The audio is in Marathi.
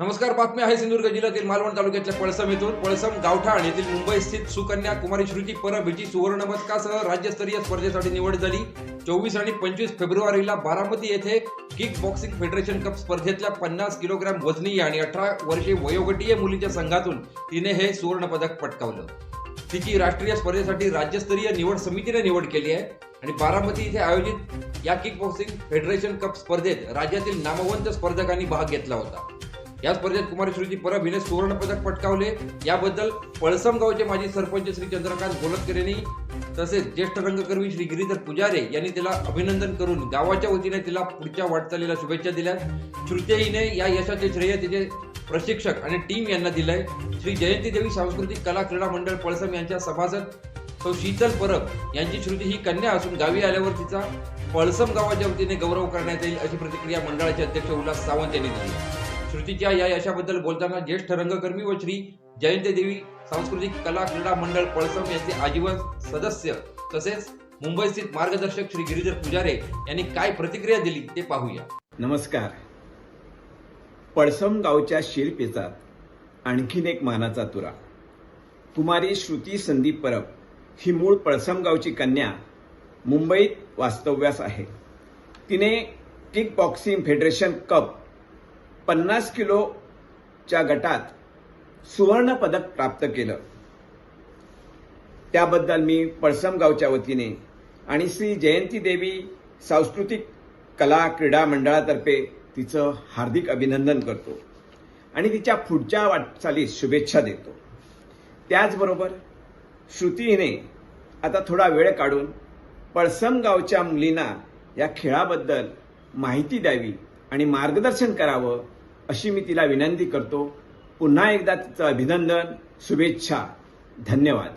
नमस्कार बातमी आहे सिंधुदुर्ग जिल्ह्यातील मालवण तालुक्यातल्या पळसम येथून. पळसम गावठाण येथील मुंबई स्थित सुकन्या कुमारी श्रुती परब हिची सुवर्ण पदकासह राज्यस्तरीय स्पर्धेसाठी निवड झाली. चोवीस आणि पंचवीस फेब्रुवारीला बारामती येथे किक बॉक्सिंग फेडरेशन कप स्पर्धेतल्या पन्नास किलोग्रॅम वजनीय आणि अठरा वर्षे वयोगटीय मुलीच्या संघातून तिने हे सुवर्ण पदक पटकावलं. तिची राष्ट्रीय स्पर्धेसाठी राज्यस्तरीय निवड समितीने निवड केली आहे आणि बारामती इथे आयोजित या किक बॉक्सिंग फेडरेशन कप स्पर्धेत राज्यातील नामवंत स्पर्धकांनी भाग घेतला होता. या स्पर्धेत कुमारी श्रुती परब हिने सुवर्ण पदक पटकावले. याबद्दल पळसम गावचे माजी सरपंच श्री चंद्रकांत गोलतकर यांनी तसेच ज्येष्ठ रंगकर्मी श्री गिरीधर पुजारे यांनी तिला अभिनंदन करून गावाच्या वतीने तिला पुढच्या वाटचालीला शुभेच्छा दिल्या. श्रुतेहीने या यशाचे श्रेय तिचे प्रशिक्षक आणि टीम यांना दिलंय. श्री जयंती देवी सांस्कृतिक कला क्रीडा मंडळ पळसम यांच्या सभासद. सौ शीतल परब यांची श्रुती ही कन्या असून गावी आल्यावर तिचा पळसम गावाच्या वतीने गौरव करण्यात येईल अशी प्रतिक्रिया मंडळाचे अध्यक्ष उल्हास सावंत यांनी दिली. श्रुतीच्या या यशाबद्दल बोलताना ज्येष्ठ रंगकर्मी व श्री जयंती देवी सांस्कृतिक कला क्रीडा मंडळ पळसम यांचे आजीवन सदस्य तसेच मुंबईस्थित मार्गदर्शक श्री गिरीधर पुजारे यांनी काय प्रतिक्रिया दिली ते पाहूया. नमस्कार. पळसम गावच्या शिरपेचात आणखीन एक मानाचा तुरा. कुमारी श्रुती संदीप परब ही मूळ पळसम गावची कन्या मुंबईत वास्तव्यास आहे. तिने किक बॉक्सिंग फेडरेशन कप पन्नास किलोच्या गटात सुवर्ण पदक प्राप्त केलं. त्याबद्दल मी पळसम गावच्या वतीने आणि श्री जयंती देवी सांस्कृतिक कला क्रीडा मंडळातर्फे तिचं हार्दिक अभिनंदन करतो आणि तिच्या पुढच्या वाटचालीस शुभेच्छा देतो. त्याचबरोबर श्रुतीने आता थोडा वेळ काढून पळसम गावच्या मुलींना या खेळाबद्दल माहिती द्यावी आणि मार्गदर्शन करावं अशी मी तिला विनंती करतो. पुन्हा एकदा तिचं अभिनंदन शुभेच्छा. धन्यवाद.